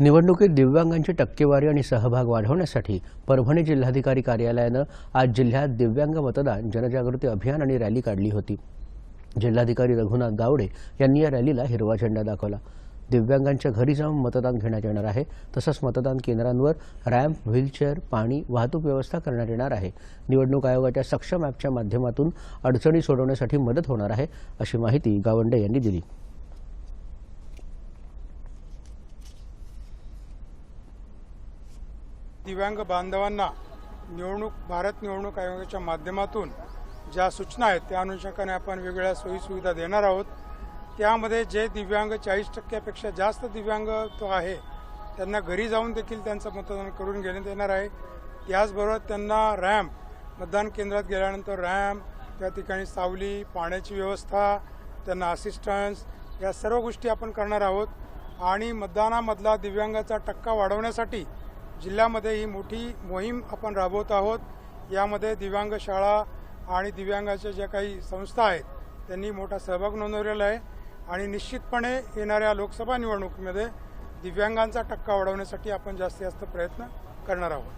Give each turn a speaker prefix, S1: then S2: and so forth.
S1: निवडणुकीत दिव्यांगांची टक्केवारी आणि सहभाग वाढवण्यासाठी परभणी जिल्हाधिकारी कार्यालयानं आज जिल्ह्यात दिव्यांग मतदान जनजागृती अभियान आणि रॅली काढली होती. जिल्हाधिकारी रघुनाथ गावडे यांनी या रॅलीला हिरवा झेंडा दाखवला. दिव्यांगांच्या घरी जाऊन मतदान घेण्यात येणार आहे तसंच मतदान केंद्रांवर रॅम्प व्हीलचेअर पाणी वाहतूक व्यवस्था करण्यात येणार आहे. निवडणूक आयोगाच्या सक्षम ॲपच्या माध्यमातून अडचणी सोडवण्यासाठी मदत होणार आहे अशी माहिती गावंडे यांनी दिली.
S2: दिव्यांग बांधवांना निवडणूक भारत निवडणूक आयोगाच्या माध्यमातून ज्या सूचना आहेत त्या अनुषंगाने आपण वेगवेगळ्या सोयीसुविधा देणार आहोत. त्यामध्ये जे दिव्यांग चाळीस टक्क्यापेक्षा जास्त दिव्यांग तो आहे त्यांना घरी जाऊन देखील त्यांचं मतदान करून घेण्यात येणार आहे. त्याचबरोबर त्यांना रॅम्प मतदान केंद्रात गेल्यानंतर रॅम्प त्या ठिकाणी सावली पाण्याची व्यवस्था त्यांना असिस्टन्स या सर्व गोष्टी आपण करणार आहोत. आणि मतदानामधला दिव्यांगाचा टक्का वाढवण्यासाठी जिल्ह्यामध्ये ही मोठी मोहीम आपण राबवत आहोत. यामध्ये दिव्यांग शाळा आणि दिव्यांगाच्या ज्या काही संस्था आहेत त्यांनी मोठा सहभाग नोंदवलेला आहे. आणि निश्चितपणे येणाऱ्या लोकसभा निवडणुकीमध्ये दिव्यांगांचा टक्का वाढवण्यासाठी आपण जास्तीत जास्त प्रयत्न करणार आहोत.